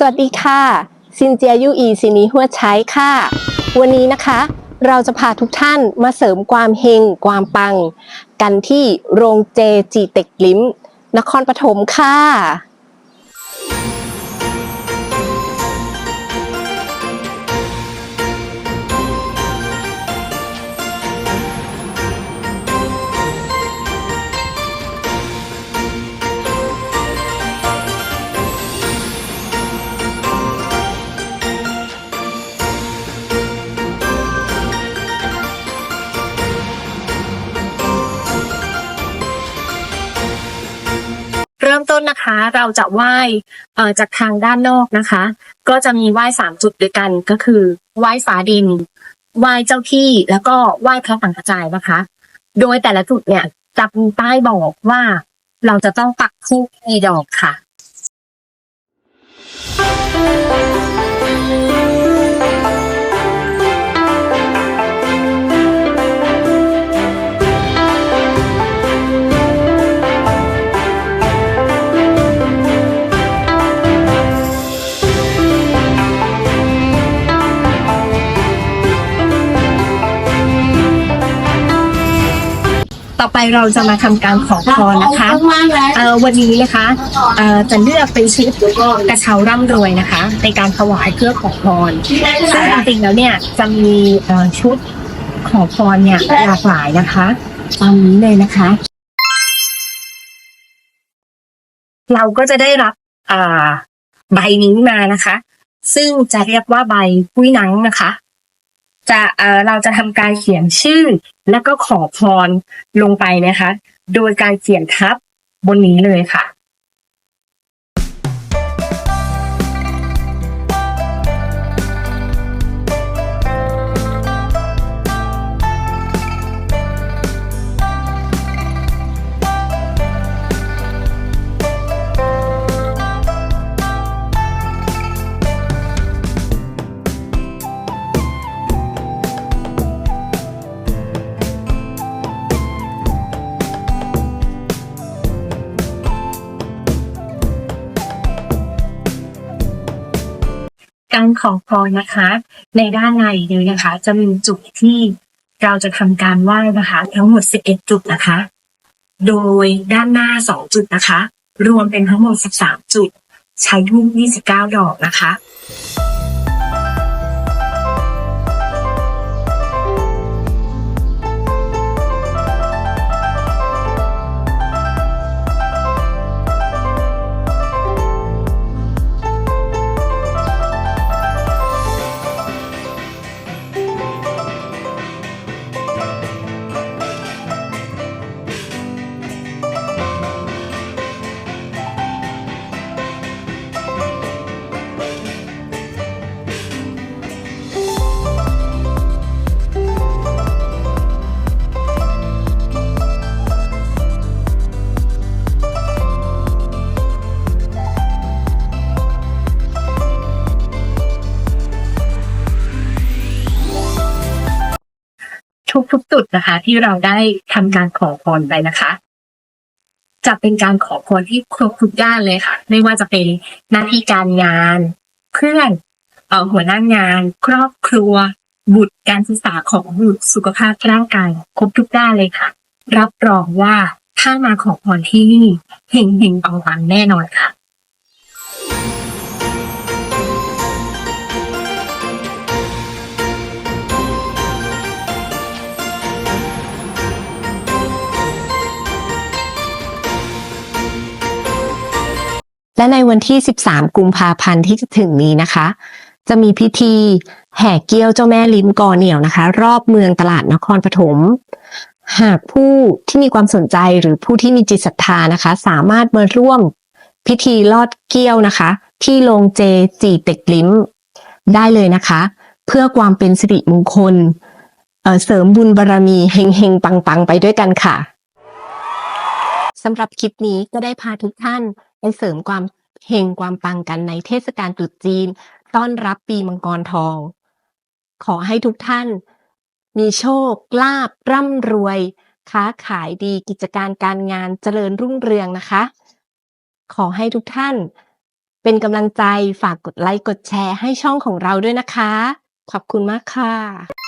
สวัสดีค่ะ ซินเจียยูอีซินีหัวใช้ค่ะ วันนี้นะคะ เราจะพาทุกท่านมาเสริมความเฮงความปัง กันที่โรงเจจีเต็กลิ้ม นครปฐมค่ะ นะคะ เราจะไหว้จากทางด้านนอกนะคะ ก็จะมีไหว้สามจุดด้วยกันก็คือไหว้ฟ้าดินไหว้เจ้าที่แล้วก็ไหว้พระสังฆจายนะคะ โดยแต่ละจุดเนี่ยจะมีป้ายบอกว่าเราจะต้องปักธูปกี่ดอกค่ะ ไปเราจะมาทำการขอพรนะคะเอ่อวันนี้นะคะเอ่อจะเลือกเป็นชุดกระเช้าร่ำรวยนะคะ ในการถวายเพื่อขอพรซึ่งจริงๆแล้วเนี่ยจะมีเอ่อชุดขอพรเนี่ยหลากหลายนะคะตามนี้เลยนะคะ เราก็จะได้รับอ่าใบนี้มานะคะ ซึ่งจะเรียกว่าใบปุ้ยหนังนะคะ จะเอ่อเราจะทำการเขียนชื่อ แล้วก็ขอพรลงไปนะคะ โดยการเขียนทับบนนี้เลยค่ะานของพรนะคะ ในด้านในนี้นะคะ จะมีจุดที่เราจะทำการไหว้นะคะ ทั้งหมด 11 จุดนะคะ โดยด้านหน้า 2 จุดนะคะ รวมเป็นทั้งหมด 13 จุด ใช้ทูบ29 ดอกนะคะ ทุกๆจุดนะคะ ที่เราได้ทำการขอพรไปนะคะ จะเป็นการขอพรที่ครบทุกด้านเลยค่ะ ไม่ว่าจะเป็นหน้าที่การงาน เพื่อนเอ่อหัวหน้างาน ครอบครัว บุตรการศึกษาของบุตรสุขภาพร่างกายครบทุกด้านเลยค่ะ รับรองว่าถ้ามาขอพรที่นี่เฮงเฮงปังปังแน่นอนค่ะ และในวันที่ 13 กุมภาพันธ์ที่จะถึงนี้นะคะ จะมีพิธีแห่เกี้ยวเจ้าแม่ลิ้มกอเหนียวนะคะ รอบเมืองตลาดนครปฐมหากผู้ที่มีความสนใจหรือผู้ที่มีจิตศรัทธานะคะ สามารถมาร่วมพิธีลอดเกี้ยวนะคะ ที่โรงเจจีเต็กลิ้มได้เลยนะคะ เพื่อความเป็นสิริมงคลเเสริมบุญบารรมีเฮงเฮงปังปังๆ ไปด้วยกันค่ะสำหรับคลิปนี้ก็ได้พาทุกท่าน ไปเสริมความเฮงความปังกันในเทศกาลตรุษจีน ต้อนรับปีมังกรทอง ขอให้ทุกท่าน มีโชค ลาบ ร่ำรวย ค้าขายดีกิจการการงานเจริญรุ่งเรืองนะคะ ขอให้ทุกท่าน เป็นกำลังใจฝากกดไลค์กดแชร์ให้ช่องของเราด้วยนะคะ ขอบคุณมากค่ะ